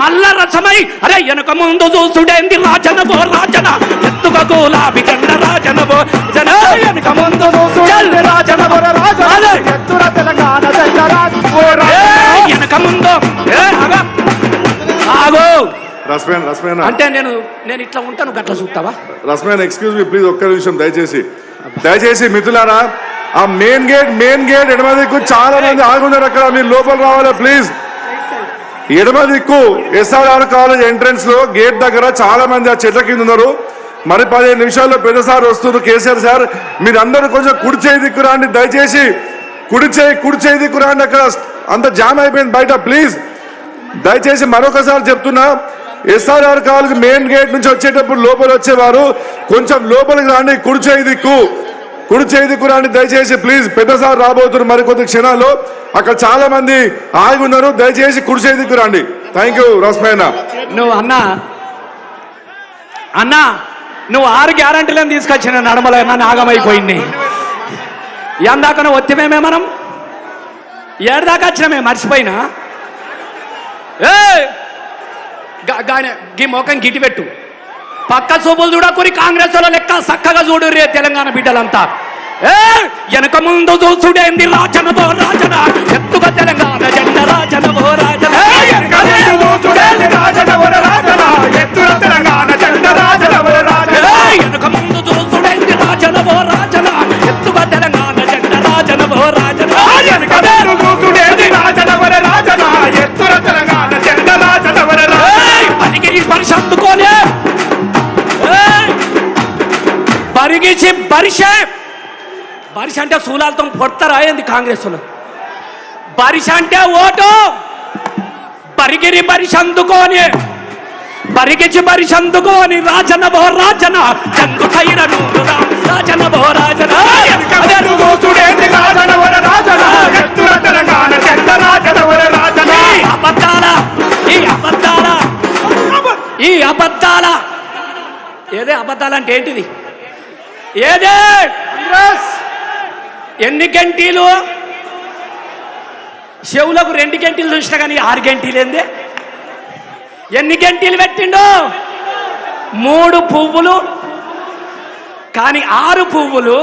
మల్ల రసమై అరే వెనక ముందు చూసుడేంది రాజనబో రాజన? ఎత్తుక గులాబి జెండ రాజనబో జన వెనక ముందు చూసుడేంది రాజనబో రాజన? ఎత్తున తెలంగాణ జెండ రాజు ఓ రాజన్న. ఏయ్, వెనక ముందు. ఏ, ఆగు. ఆగు. రస్మేన్ రస్మేన్. అంటే నేను నేను ఇట్లా ఉంటాను గట్ల చూస్తావా? రస్మేన్ ఎక్స్క్యూజ్ మీ ప్లీజ్ ఒక్క నిమిషం దయచేసి. దయచేసి మిత్రులారా ఆ మెయిన్ గేట్ మెయిన్ గేట్ ఎడమ దిక్కు చాలా మంది ఆగున్నారు అక్కడ మీరు లోపల రావాలా ప్లీజ్. ఎడమ దిక్కు ఎస్ఆర్ఆర్ కాలేజ్ ఎంట్రన్స్లో గేట్ దగ్గర చాలా మంది ఆ చెట్ల కింద ఉన్నారు. మరి పదిహేను నిమిషాల్లో పెద్ద సార్ వస్తున్నారు కేసీఆర్ సార్. మీరందరూ కొంచెం కుడిచేయి దిక్కు రాండి దయచేసి కుడిచేయి కుడిచేయి దిక్కు రాండి అక్కడ. అంత జామ్ అయిపోయింది బయట ప్లీజ్. దయచేసి మరొకసారి చెప్తున్నా ఎస్ఆర్ఆర్ కాలేజ్ మెయిన్ గేట్ నుంచి వచ్చేటప్పుడు లోపల వచ్చేవారు కొంచెం లోపలికి రాండి కుడిచే దిక్కు. కుడి చేతి కురాన్ని దయచేసి ప్లీజ్ పెద్దసారి రాబోతున్నారు మరి క్షణాల్లో అక్కడ చాలా మంది ఆగి ఉన్నారు దయచేసి కుడి చేయి రండి థ్యాంక్ యూ రస్మైనా నువ్వు అన్నా అన్నా నువ్వు ఆరు గ్యారంటీలను తీసుకొచ్చిన నడమల నాగమైపోయింది ఎందాక నువ్వు ఒత్తిమేమే మనం? ఏడదాకా వచ్చినామే? మర్చిపోయినా? ఏ గీ మోకం గిటి పెట్టు పక్క చూపులు చూడకుని కాంగ్రెస్ వాళ్ళ లెక్క చక్కగా చూడు రే తెలంగాణ బిడ్డలంతా. ఏ వెనక ముందు చూసుడేంది రాజన? ఎత్తుగా తెలంగాణ జెండ రాజనబో రాజన. ఎత్తున తెలంగాణ జెండ రాజన్న ఓ రాజన్న. ఏయ్! పరిగిచి బరిష బరిష అంటే శూలాలతో పొడతారా ఏంది కాంగ్రెస్ బరిష అంటే ఓటు. పరిగిరి బరిష అందుకోని. పరిగిచి బరిష అందుకోని. రాజన బో రాజన చందు నూరురా రాజన బో రాజన అబద్ధాల. ఈ అబద్ధాల. ఈ అబద్ధాల. ఏదే అబద్ధాలంటే ఏంటిది? ఏదే ఎన్ని గంటీలు? చెవులకు రెండు గంటలు చూసినా కానీ ఆరు గంటీలు ఏంది? ఎన్ని గంటీలు పెట్టిండు? మూడు పువ్వులు. కానీ ఆరు పువ్వులు.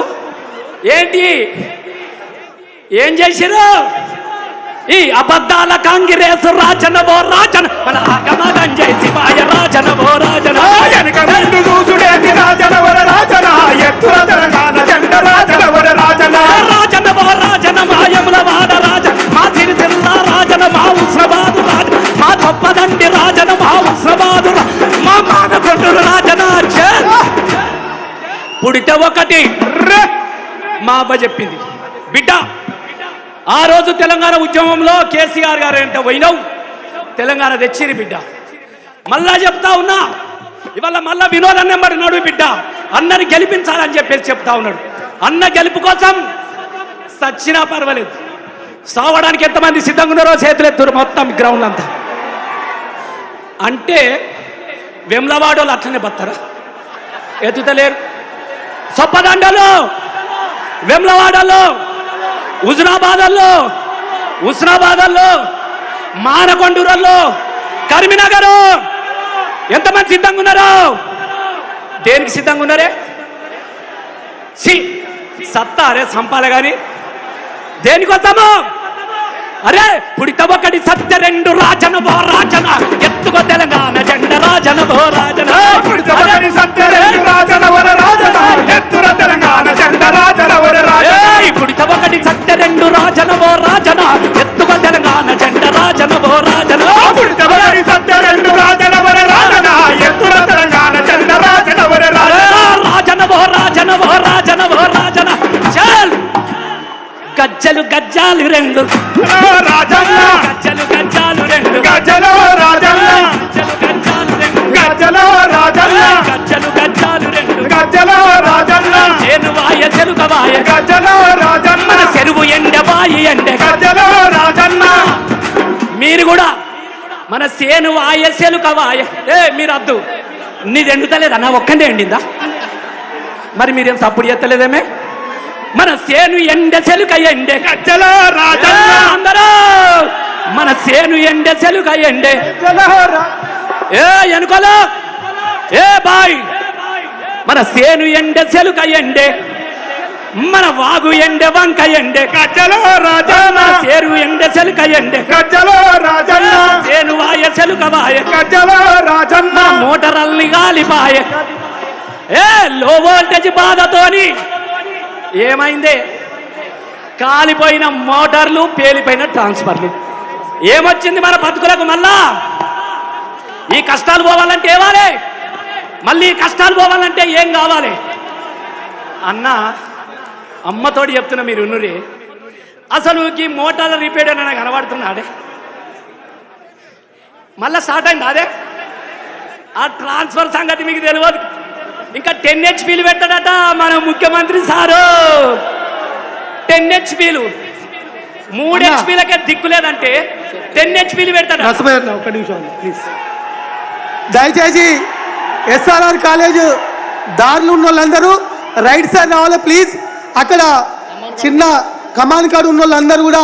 ఏంటి? ఏం చేసిరు ఈ అబద్ధాల కాంగ్రెస్ రాజనవో రాజన మన ఆగమగం చేసి మాయ రాజన వెనక ముందు చూసుడేంది తెలంగాణ జెండ రాజన్న. రాజనవో రాజన మాయముల వాడ రాజ. మా సిరిసిల్ల రాజన మా ఉస్రబాదు రాజ. మా తప్పదండి రాజన మా ఉస్రబాదు రా- మా మానకొండలు రాజన ఛే! పుడితే ఒకటి! మా అవ్వ చెప్పింది. బిడ్డ ఆ రోజు తెలంగాణ ఉద్యమంలో కేసీఆర్ గారు అంటే పోయినావు. తెలంగాణ తెచ్చిరి బిడ్డ. మళ్ళా చెప్తా ఉన్నా ఇవాళ మళ్ళా వినోదం మరి నడు బిడ్డ. అన్నని గెలిపించాలని చెప్పేసి చెప్తా ఉన్నాడు. అన్న గెలుపు కోసం సచ్చినా పర్వాలేదు. సావడానికి ఎంతమంది సిద్ధంగా ఉన్నారో చేతులెత్తురు మొత్తం గ్రౌండ్ అంతా. అంటే వెమ్లవాడు వాళ్ళు అట్లనే బతారా? ఎత్తుతలేరు. సొప్పదండలు వెమ్లవాడల్లో హుజురాబాదల్లో హుస్నాబాదల్లో మానకొండూరల్లో కరీంనగర్ ఎంతమంది సిద్ధంగా ఉన్నారు? దేనికి సిద్ధంగా ఉన్నారే? సి సత్తా అరే సంపాలే కానీ దేనికోసము అరే పుడిత ఒకటి సత్య రెండు రాజన బో రాజన. ఎత్తుకో తెలంగాణ జెండ రాజన బో మీరు కూడా మన సేను వాయ సెలుక వాయ. ఏ మీరు అద్దు. నీది ఎండుతలేదా? నా ఒక్కనే ఎండిందా? మరి మీరేం సప్పుడు చేస్తలేదేమే? మన సేను ఎండ సెలుక ఎండే. అందరూ! మన సేను ఎండే సెలుక ఎండే. ఏ ఎనుకోలో! ఏ బాయ్! మన సేను ఎండే సెలుక ఎండే. మన వాగు ఎండే వంక ఎండే. గజ్జలో రాజన్న. సేరు ఎండే సెలుక ఎండే. గజ్జలో రాజన్న. సేను వాయ. గజ్జలో రాజన్న. మోటారల్ని గాలిపాయ ఏ లో వోల్టేజ్ బాధతోని. ఏమైంది? కాలిపోయిన మోటార్లు పేలిపోయిన ట్రాన్స్ఫర్లు. ఏమొచ్చింది మన బతుకులకు మళ్ళా? ఈ కష్టాలు పోవాలంటే ఏవాలి మళ్ళీ కష్టాలు పోవాలంటే ఏం కావాలి? అన్న అమ్మతోటి చెప్తున్నా మీరు ఉన్నరి అసలు ఈ మోటార్ రిపేర్ అని నాకు కనబడుతున్నాడే. మళ్ళా స్టార్ట్ అయింది అదే? ఆ ట్రాన్స్ఫర్ సంగతి మీకు తెలియదు. ఇంకా టెన్ హెచ్పీలు పెట్టడట మన ముఖ్యమంత్రి సారు. టెన్ హెచ్పీలు మూడు. హెచ్పీలకే దిక్కు లేదంటే టెన్ హెచ్పీలు పెడతాడు? ఒక్క నిమిషం ప్లీజ్ దయచేసి ఎస్ఆర్ఆర్ కాలేజ్ దారిలో ఉన్న వాళ్ళందరూ రైట్ సైడ్ రావాలి ప్లీజ్ అక్కడ చిన్న కమాన్ కాడ ఉన్న వాళ్ళందరూ కూడా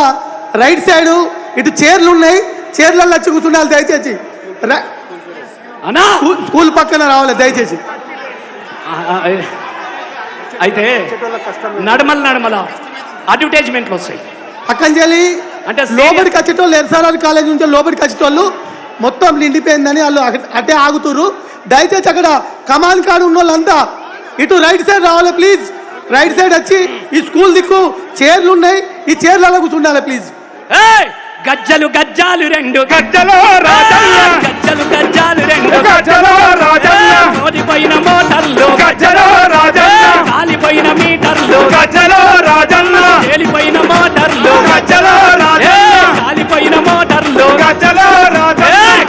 రైట్ సైడ్ ఇటు చైర్లు ఉన్నాయి. చైర్లలో వచ్చి కూర్చుండాలి దయచేసి అనా స్కూల్- పక్కన రావాలి దయచేసి. అయితే నడమల నడమల అడ్వర్టైజ్మెంట్లు వస్తాయి. అక్కంచెల్లి అంటే అంటే లోపలికి వచ్చేటోళ్ళు ఎస్ఆర్ఆర్ కాలేజ్ నుంచి లోపలికి వచ్చేటోళ్ళు మొత్తం నిండిపోయిందని వాళ్ళు అటే ఆగుతురు దయచేసి అక్కడ కమాన్ కాడు ఉన్న వాళ్ళంతా ఇటు రైట్ సైడ్ రావాలి ప్లీజ్. రైట్ సైడ్ వచ్చి ఈ స్కూల్ దిక్కు చైర్లు ఉన్నాయి. ఈ చైర్లలో కూర్చుండాలి ప్లీజ్ ఏయ్! గజ్జలు గజ్జాలు రెండు. గజ్జలో గజ్జలు గజ్జాలు రెండు. గజ్జలో మోదిపోయిన మోటార్లు. గజ్జలో కాలిపోయిన మీటర్లు. గజ్జలో రాజన్న. తేలిపోయిన మోటార్లు. గజ్జలో కాలిపోయిన మోటార్లు. గజ్జలో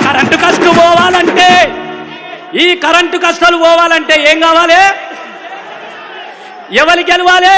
కరెంటు కష్టు పోవాలంటే. ఈ కరెంటు కష్టాలు పోవాలంటే ఏం కావాలి? ఎవరు గెలవాలి?